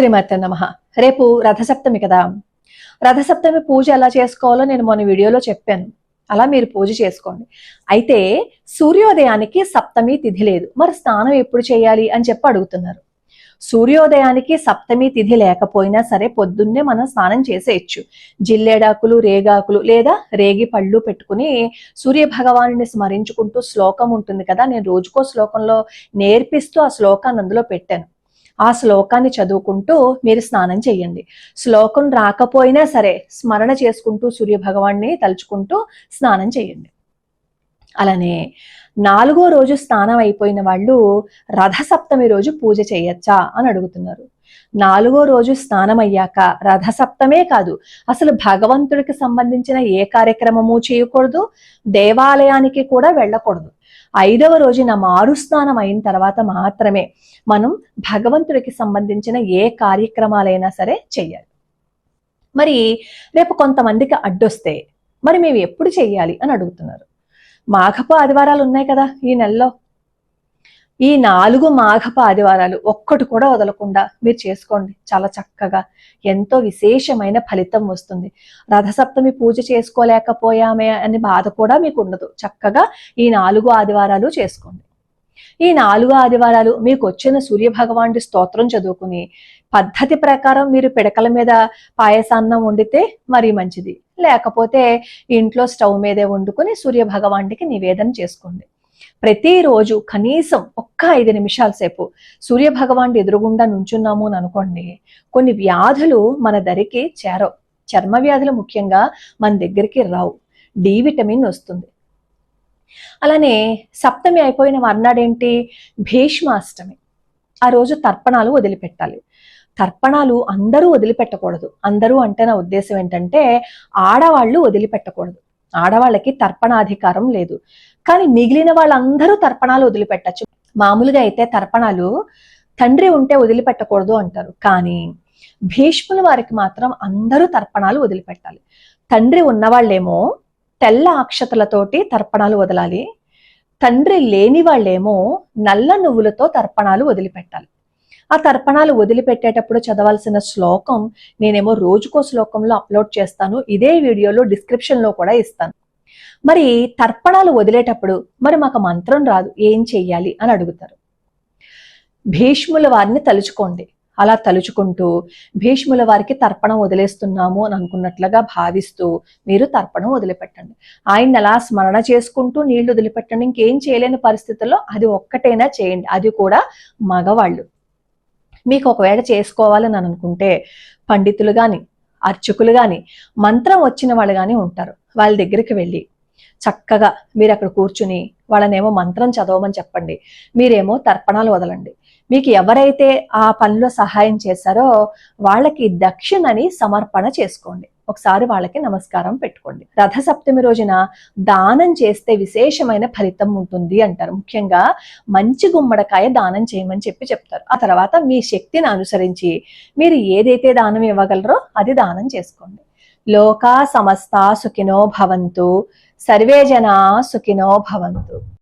శ్రీమతి నమ. రేపు రథసప్తమి కదా. రథసప్తమి పూజ ఎలా చేసుకోవాలో నేను మొన్న వీడియోలో చెప్పాను. అలా మీరు పూజ చేసుకోండి. అయితే సూర్యోదయానికి సప్తమి తిథి లేదు. మరి స్నానం ఎప్పుడు చేయాలి అని చెప్పి అడుగుతున్నారు. సూర్యోదయానికి సప్తమి తిథి లేకపోయినా సరే పొద్దున్నే మనం స్నానం చేసేయచ్చు. జిల్లేడాకులు రేగాకులు లేదా రేగి పళ్ళు పెట్టుకుని సూర్య భగవాను స్మరించుకుంటూ శ్లోకం ఉంటుంది కదా. నేను రోజుకో శ్లోకంలో నేర్పిస్తూ ఆ శ్లోకాన్ని అందులో పెట్టాను. ఆ శ్లోకాన్ని చదువుకుంటూ మీరు స్నానం చేయండి. శ్లోకం రాకపోయినా సరే స్మరణ చేసుకుంటూ సూర్య భగవాన్ని తలుచుకుంటూ స్నానం చేయండి. అలానే నాలుగో రోజు స్నానం అయిపోయిన వాళ్ళు రథసప్తమి రోజు పూజ చేయొచ్చా అని అడుగుతున్నారు. నాలుగో రోజు స్నానం అయ్యాక రథసప్తమే కాదు అసలు భగవంతుడికి సంబంధించిన ఏ కార్యక్రమము చేయకూడదు దేవాలయానికి కూడా వెళ్ళకూడదు. ఐదవ రోజున మారు స్నానం అయిన తర్వాత మాత్రమే మనం భగవంతుడికి సంబంధించిన ఏ కార్యక్రమాలైనా సరే చెయ్యాలి. మరి రేపు కొంతమందికి అడ్డొస్తే మరి మేము ఎప్పుడు చెయ్యాలి అని అడుగుతున్నారు. మాఘపు ఆదివారాలు ఉన్నాయి కదా ఈ నెలలో. ఈ నాలుగు మాఘప ఆదివారాలు ఒక్కటి కూడా వదలకుండా మీరు చేసుకోండి. చాలా చక్కగా ఎంతో విశేషమైన ఫలితం వస్తుంది. రథసప్తమి పూజ చేసుకోలేకపోయామే అనే బాధ కూడా మీకు ఉండదు. చక్కగా ఈ నాలుగు ఆదివారాలు చేసుకోండి. ఈ నాలుగు ఆదివారాలు మీకు వచ్చిన సూర్య భగవానుడి స్తోత్రం చదువుకుని పద్ధతి ప్రకారం మీరు పిడకల మీద పాయసాన్నం వండితే మరీ మంచిది. లేకపోతే ఇంట్లో స్టవ్ మీదే వండుకొని సూర్య భగవానుడికి నివేదన చేసుకోండి. ప్రతిరోజు కనీసం ఒక్క ఐదు నిమిషాల సేపు సూర్య ఎదురుగుండా నుంచున్నాము అని అనుకోండి కొన్ని వ్యాధులు మన దరికి చేరవు. చర్మ వ్యాధులు ముఖ్యంగా మన దగ్గరికి రావు. డి విటమిన్ వస్తుంది. అలానే సప్తమి అయిపోయిన మర్నాడేంటి? భీష్మాష్టమి. ఆ రోజు తర్పణాలు వదిలిపెట్టాలి. తర్పణాలు అందరూ వదిలిపెట్టకూడదు. అందరూ అంటే నా ఉద్దేశం ఏంటంటే ఆడవాళ్ళు వదిలిపెట్టకూడదు. ఆడవాళ్ళకి తర్పణాధికారం లేదు. కానీ మిగిలిన వాళ్ళందరూ తర్పణాలు వదిలిపెట్టచ్చు. మామూలుగా అయితే తర్పణాలు తండ్రి ఉంటే వదిలిపెట్టకూడదు అంటారు. కానీ భీష్ముల వారికి మాత్రం అందరూ తర్పణాలు వదిలిపెట్టాలి. తండ్రి ఉన్నవాళ్ళేమో తెల్ల అక్షతలతోటి తర్పణాలు వదలాలి. తండ్రి లేని వాళ్ళేమో నల్ల నువ్వులతో తర్పణాలు వదిలిపెట్టాలి. ఆ తర్పణాలు వదిలిపెట్టేటప్పుడు చదవాల్సిన శ్లోకం నేనేమో రోజుకో శ్లోకంలో అప్లోడ్ చేస్తాను. ఇదే వీడియోలో డిస్క్రిప్షన్లో కూడా ఇస్తాను. మరి తర్పణాలు వదిలేటప్పుడు మరి మాకు మంత్రం రాదు. ఏం చెయ్యాలి అని అడుగుతారు. భీష్ముల వారిని తలుచుకోండి. అలా తలుచుకుంటూ భీష్ముల వారికి తర్పణం వదిలేస్తున్నాము అని అనుకున్నట్లుగా భావిస్తూ మీరు తర్పణం వదిలిపెట్టండి. ఆయన్ని అలా స్మరణ చేసుకుంటూ నీళ్ళు వదిలిపెట్టండి. ఇంకేం చేయలేని పరిస్థితుల్లో అది ఒక్కటైనా చేయండి. అది కూడా మగవాళ్ళు. మీకు ఒకవేళ చేసుకోవాలని అనుకుంటే పండితులు కానీ అర్చకులు కానీ మంత్రం వచ్చిన వాళ్ళు కానీ ఉంటారు. వాళ్ళ దగ్గరికి వెళ్ళి చక్కగా మీరు అక్కడ కూర్చుని వాళ్ళనేమో మంత్రం చదవమని చెప్పండి. మీరేమో తర్పణాలు వదలండి. మీకు ఎవరైతే ఆ పనిలో సహాయం చేశారో వాళ్ళకి దక్షిణని సమర్పణ చేసుకోండి. ఒకసారి వాళ్ళకి నమస్కారం పెట్టుకోండి. రథ సప్తమి రోజున దానం చేస్తే విశేషమైన ఫలితం ఉంటుంది అంటారు. ముఖ్యంగా మంచి గుమ్మడికాయ దానం చేయమని చెప్పి చెప్తారు. ఆ తర్వాత మీ శక్తిని అనుసరించి మీరు ఏదైతే దానం ఇవ్వగలరో అది దానం చేసుకోండి. లోకా సమస్త సుఖినో భవంతు. సర్వే జనా సుఖినో భవంతు.